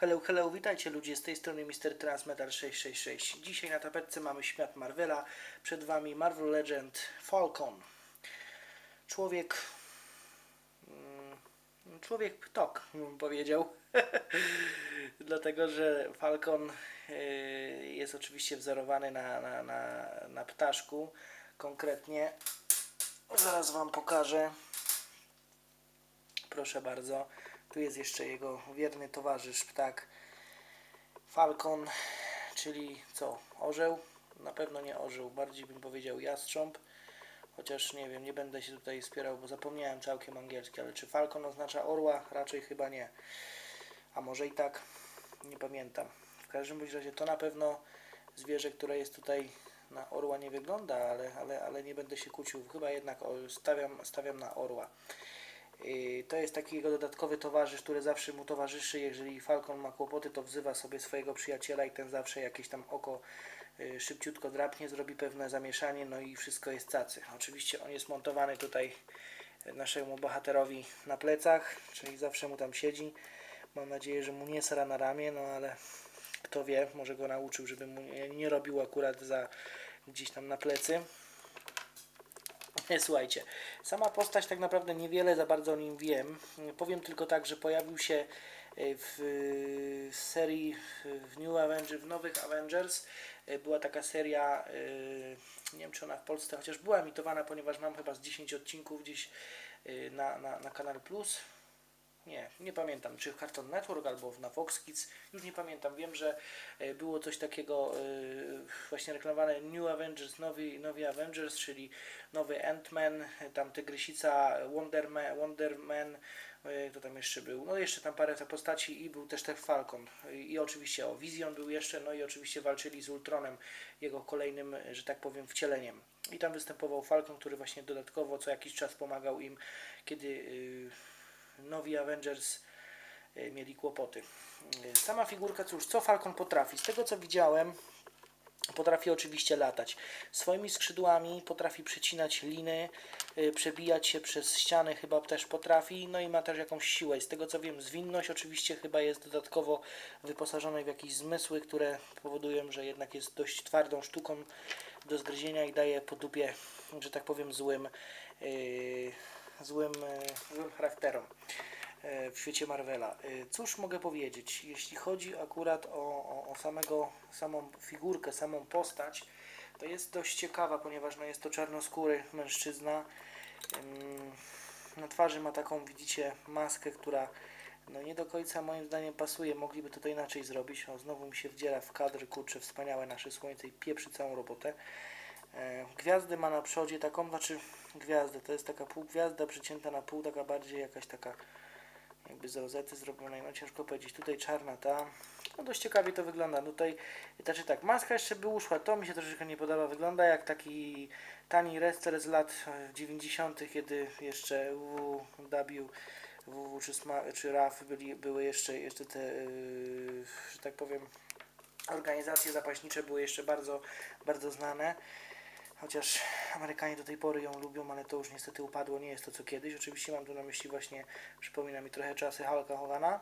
Hello, hello, witajcie ludzie, z tej strony Mr. Transmetal 666. Dzisiaj na tapetce mamy świat Marvela, przed wami Marvel Legend Falcon. Człowiek... mm, Człowiek ptok, bym powiedział. Dlatego, że Falcon y, jest oczywiście wzorowany na, na, na, na ptaszku. Konkretnie, zaraz wam pokażę. Proszę bardzo. Tu jest jeszcze jego wierny towarzysz, ptak Falcon, czyli co? Orzeł? Na pewno nie orzeł, bardziej bym powiedział jastrząb. Chociaż nie wiem, nie będę się tutaj spierał, bo zapomniałem całkiem angielski, ale czy Falcon oznacza orła? Raczej chyba nie. A może i tak? Nie pamiętam. W każdym bądź razie to na pewno zwierzę, które jest tutaj na orła nie wygląda, ale, ale, ale nie będę się kłócił. Chyba jednak stawiam, stawiam na orła. To jest taki jego dodatkowy towarzysz, który zawsze mu towarzyszy. Jeżeli Falcon ma kłopoty, to wzywa sobie swojego przyjaciela i ten zawsze jakieś tam oko yy, szybciutko drapnie, zrobi pewne zamieszanie, no i wszystko jest cacy. Oczywiście on jest montowany tutaj naszemu bohaterowi na plecach, czyli zawsze mu tam siedzi. Mam nadzieję, że mu nie sra na ramię, no ale kto wie, może go nauczył, żeby mu nie robił akurat za gdzieś tam na plecy. Słuchajcie, sama postać tak naprawdę niewiele za bardzo o nim wiem. Powiem tylko tak, że pojawił się e, w e, serii w New Avengers, w nowych Avengers. E, Była taka seria, nie wiem czy ona w Polsce chociaż była emitowana, ponieważ mam chyba z 10 odcinków gdzieś na, na, na Kanal Plus. Nie, nie pamiętam, czy w Cartoon Network albo na Fox Kids, już nie pamiętam. Wiem, że e, było coś takiego e, właśnie reklamowane New Avengers, nowy, nowy Avengers, czyli nowy Ant-Man, tam Tygrysica, Wonder Man, Wonder Man, e, kto tam jeszcze był, no jeszcze tam parę postaci i był też ten Falcon i, oczywiście o Vision był jeszcze, no i oczywiście walczyli z Ultronem, jego kolejnym, że tak powiem, wcieleniem. I tam występował Falcon, który właśnie dodatkowo co jakiś czas pomagał im, kiedy y, nowi Avengers y, mieli kłopoty. Y, Sama figurka, cóż, co Falcon potrafi? Z tego co widziałem, potrafi oczywiście latać. Swoimi skrzydłami potrafi przecinać liny, y, przebijać się przez ściany chyba też potrafi, no i ma też jakąś siłę. Z tego co wiem, zwinność oczywiście chyba jest dodatkowo wyposażona w jakieś zmysły, które powodują, że jednak jest dość twardą sztuką do zgryzienia i daje po dupie, że tak powiem, złym, yy, złym, yy, złym charakterom yy, w świecie Marvela. Yy, Cóż mogę powiedzieć, jeśli chodzi akurat o, o, o samego, samą figurkę, samą postać, to jest dość ciekawa, ponieważ no, jest to czarnoskóry mężczyzna. Na twarzy ma taką, widzicie, maskę, która no nie do końca moim zdaniem pasuje. Mogliby to, inaczej zrobić. O, znowu mi się wdziera w kadr, kurczę, wspaniałe nasze słońce i pieprzy całą robotę. E, gwiazdy ma na przodzie taką, znaczy gwiazdę, to jest taka półgwiazda przecięta na pół, taka bardziej jakaś taka jakby z rozety zrobionej, no ciężko powiedzieć. Tutaj czarna ta, no dość ciekawie to wygląda. No Tutaj, znaczy tak, maska jeszcze by uszła, to mi się troszeczkę nie podoba. Wygląda jak taki tani wrestler z lat e, 90., kiedy jeszcze WW, WW czy, czy RAF byli, były jeszcze, jeszcze te, yy, że tak powiem, organizacje zapaśnicze były jeszcze bardzo, bardzo znane. Chociaż Amerykanie do tej pory ją lubią, ale to już niestety upadło, nie jest to co kiedyś. Oczywiście mam tu na myśli właśnie, przypomina mi trochę czasy Hulka Hogana.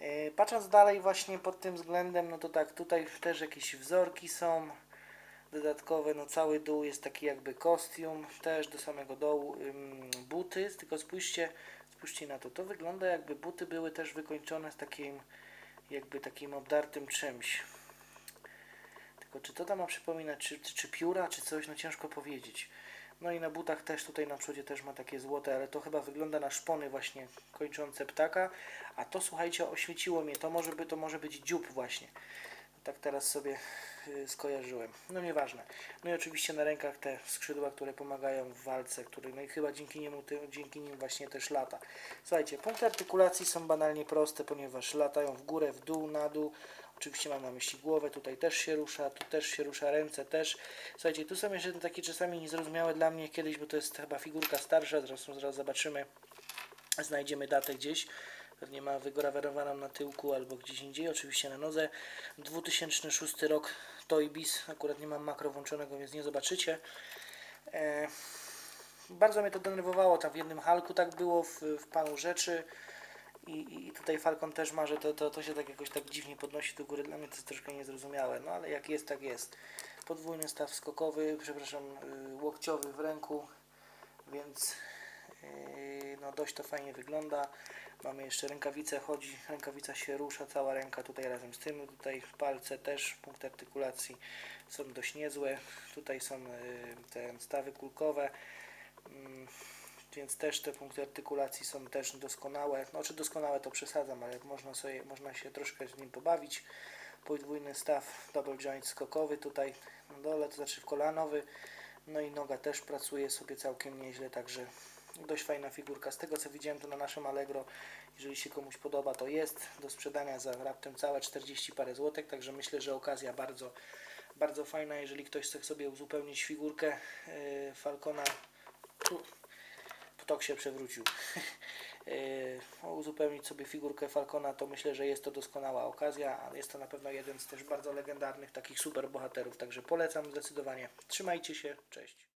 Yy, Patrząc dalej właśnie pod tym względem, no to tak, tutaj też jakieś wzorki są dodatkowe, no cały dół jest taki jakby kostium, też do samego dołu buty, tylko spójrzcie, spójrzcie na to, to wygląda jakby buty były też wykończone z takim jakby takim obdartym czymś. Tylko czy to tam ma przypominać, czy, czy, pióra, czy coś, no ciężko powiedzieć. No i na butach też tutaj na przodzie też ma takie złote, ale to chyba wygląda na szpony właśnie kończące ptaka, a to słuchajcie, oświeciło mnie, to może, by, to może być dziób właśnie. Tak teraz sobie y, skojarzyłem. No nieważne. No i oczywiście na rękach te skrzydła, które pomagają w walce, które no i chyba dzięki niemu dzięki nim właśnie też lata. Słuchajcie, punkty artykulacji są banalnie proste, ponieważ latają w górę, w dół, na dół. Oczywiście mam na myśli głowę, tutaj też się rusza, tu też się rusza, ręce też. Słuchajcie, tu są jeszcze takie czasami niezrozumiałe dla mnie kiedyś, bo to jest chyba figurka starsza, zresztą zaraz zobaczymy, znajdziemy datę gdzieś. Pewnie ma wygrawerowaną na tyłku albo gdzieś indziej, oczywiście na nodze. 2006 rok Toy Biz, akurat nie mam makro włączonego, więc nie zobaczycie. E, bardzo mnie to denerwowało, tam w jednym Halku tak było, w, w Panu Rzeczy. I, i- tutaj Falcon też ma, że to, to, to się tak jakoś tak dziwnie podnosi do góry. Dla mnie to jest troszkę niezrozumiałe, no ale jak jest, tak jest. Podwójny staw skokowy, przepraszam, yy, łokciowy w ręku, więc yy, no dość to fajnie wygląda. Mamy jeszcze rękawicę, chodzi, rękawica się rusza, cała ręka tutaj razem z tym, tutaj palce też, punkt artykulacji są dość niezłe. Tutaj są yy, te stawy kulkowe. Więc też te punkty artykulacji są też doskonałe. No, czy doskonałe to przesadzam, ale można, sobie, można się troszkę z nim pobawić. Podwójny staw double joint skokowy tutaj na dole, to znaczy w kolanowy. No i noga też pracuje sobie całkiem nieźle, także dość fajna figurka. Z tego co widziałem to na naszym Allegro, jeżeli się komuś podoba, to jest do sprzedania za raptem całe 40 parę złotych, także myślę, że okazja bardzo, bardzo fajna, jeżeli ktoś chce sobie uzupełnić figurkę yy, Falcona. Tu, Ptok się przewrócił. Yy, uzupełnić sobie figurkę Falcona, to myślę, że jest to doskonała okazja, jest to na pewno jeden z też bardzo legendarnych takich super bohaterów, także polecam zdecydowanie. Trzymajcie się, cześć.